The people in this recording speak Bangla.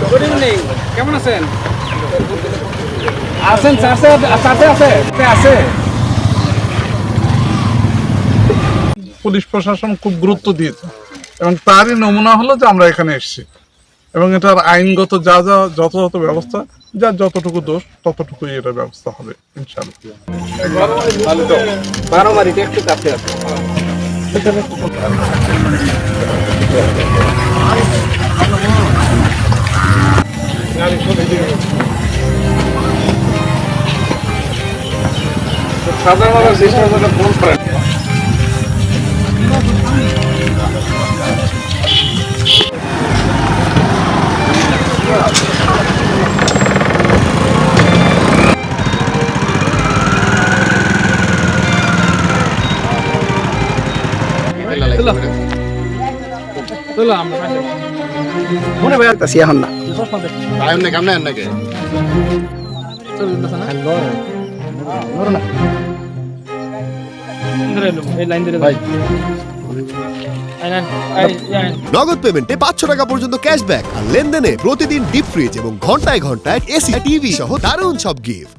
গুড ইভিনিং কেমন আছেন? আছেন চার্চে চার্চে আছে আছে। পুলিশ প্রশাসন খুব গুরুত্ব দিয়েছে এবং তারই নমুনা হলো যে আমরা এখানে এসেছি। এবং এটার আইনগত যা যা যথাযথ ব্যবস্থা যার যতটুকু দোষ ততটুকুই এটা ব্যবস্থা হবে ইনশাআল্লাহ। বারো বাড়িতে একটু কাছে আছে সাধারণ সিস্টেম ফোন করেন আমরা মনে ভাই তাছি এখন না। আয়ন না কেমন নাকি নগদ পেমেন্টে পাঁচশো টাকা পর্যন্ত ক্যাশব্যাক আর লেনদেনে প্রতিদিন ডিপ ফ্রিজ এবং ঘন্টায় ঘন্টায় এসি টিভি সহ দারুণ সব গিফট